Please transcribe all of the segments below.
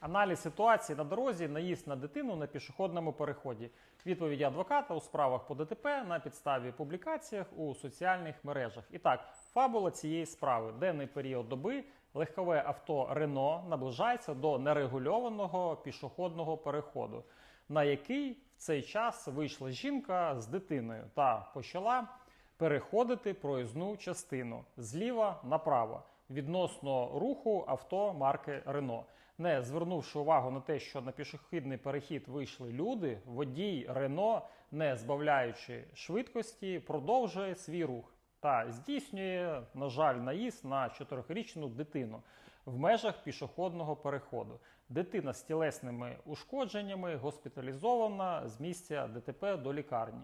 Аналіз ситуації на дорозі, наїзд на дитину на пішохідному переході. Відповіді адвоката у справах по ДТП на підставі публікаціях у соціальних мережах. І так, фабула цієї справи. Денний період доби легкове авто Рено наближається до нерегульованого пішохідного переходу, на який в цей час вийшла жінка з дитиною та почала переходити проїзну частину зліва направо відносно руху авто марки Рено. Не звернувши увагу на те, що на пішохідний перехід вийшли люди, водій Рено, не збавляючи швидкості, продовжує свій рух та здійснює, на жаль, наїзд на чотирирічну дитину в межах пішохідного переходу. Дитина з тілесними ушкодженнями госпіталізована з місця ДТП до лікарні.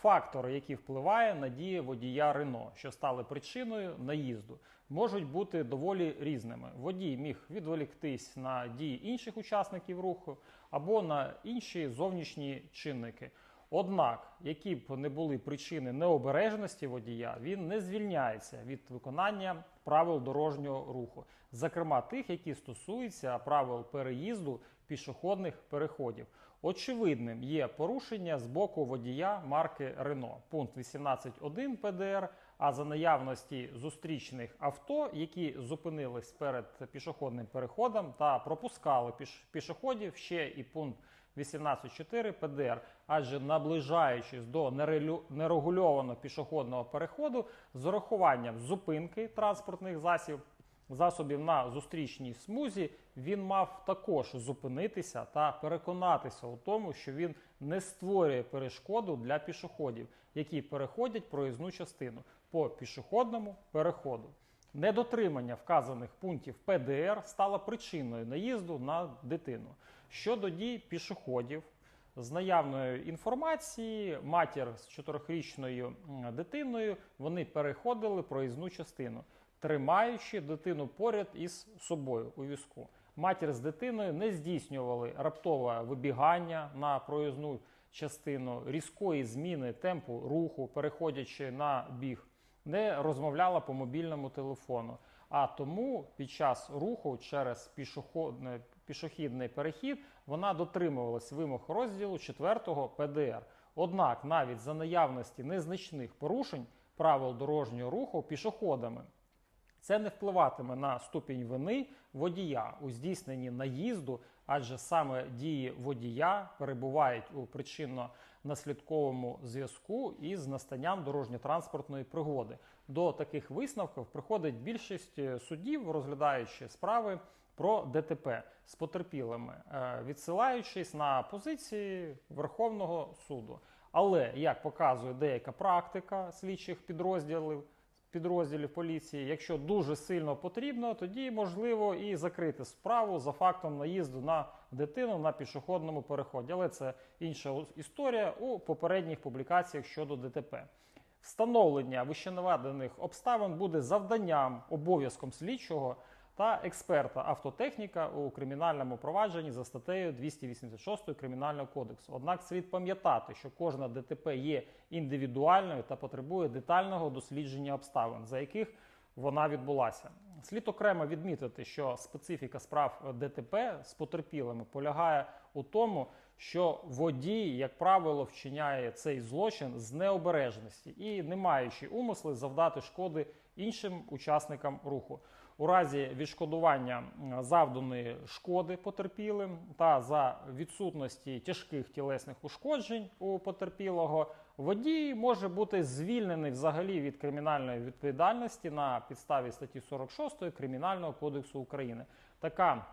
Фактори, які впливають на дії водія Рено, що стали причиною наїзду, можуть бути доволі різними. Водій міг відволіктись на дії інших учасників руху або на інші зовнішні чинники. Однак, які б не були причини необережності водія, він не звільняється від виконання правил дорожнього руху, зокрема тих, які стосуються правил переїзду пішохідних переходів. Очевидним є порушення з боку водія марки Рено, пункт 18.1 ПДР. А за наявності зустрічних авто, які зупинились перед пішохідним переходом та пропускали піш- пішоходів, ще і пункт 18.4 ПДР, адже наближаючись до нерегульованого пішохідного переходу з урахуванням зупинки транспортних засіб, засобів на зустрічній смузі, він мав також зупинитися та переконатися у тому, що він не створює перешкоду для пішоходів, які переходять проїзну частину по пішохідному переходу. Недотримання вказаних пунктів ПДР стало причиною наїзду на дитину. Щодо дій пішоходів, з наявної інформації, матір з чотирьохрічною дитиною вони переходили проїзну частину, тримаючи дитину поряд із собою у візку. Матір з дитиною не здійснювали раптове вибігання на проїзну частину, різкої зміни темпу руху, переходячи на біг, не розмовляла по мобільному телефону. А тому під час руху через пішохідний, пішохідний перехід вона дотримувалась вимог розділу 4 ПДР. Однак, навіть за наявності незначних порушень правил дорожнього руху пішоходами це не впливатиме на ступінь вини водія у здійсненні наїзду, адже саме дії водія перебувають у причинно-наслідковому зв'язку із настанням дорожньо-транспортної пригоди. До таких висновків приходить більшість е, суддів, розглядаючи справи про ДТП з потерпілими, е, відсилаючись на позиції Верховного суду. Але як показує деяка практика слідчих підрозділів, підрозділів поліції, якщо дуже сильно потрібно, тоді можливо і закрити справу за фактом наїзду на дитину на пішохідному переході. Але це інша історія у попередніх публікаціях щодо ДТП. Встановлення вищенаведених обставин буде завданням, обов'язком слідчого та експерта автотехніка у кримінальному провадженні за статтею 286 Кримінального кодексу. Однак слід пам'ятати, що кожна ДТП є індивідуальною та потребує детального дослідження обставин, за яких вона відбулася. Слід окремо відмітити, що специфіка справ ДТП з потерпілими полягає у тому, що водій, як правило, вчиняє цей злочин з необережності і не маючи умисли завдати шкоди іншим учасникам руху. У разі відшкодування завданої шкоди потерпілим та за відсутності тяжких тілесних ушкоджень у потерпілого, водій може бути звільнений взагалі від кримінальної відповідальності на підставі статті 46 Кримінального кодексу України. Така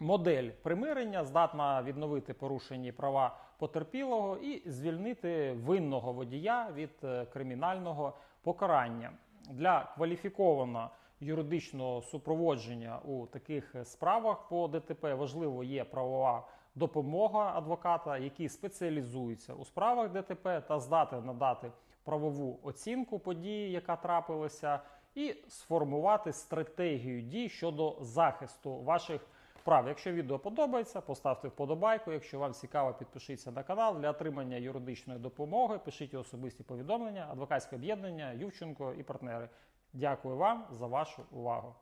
Модель примирення здатна відновити порушені права потерпілого і звільнити винного водія від е, кримінального покарання для кваліфікованого юридичного супроводження у таких е, справах по ДТП важливо є правова допомога адвоката, який спеціалізується у справах ДТП та здатен надати правову оцінку події, яка трапилася, і сформувати стратегію дій щодо захисту ваших прав. Якщо відео подобається, поставте вподобайку. Якщо вам цікаво, підпишіться на канал для отримання юридичної допомоги. Пишіть особисті повідомлення, адвокатське об'єднання, Ювченко і партнери. Дякую вам за вашу увагу.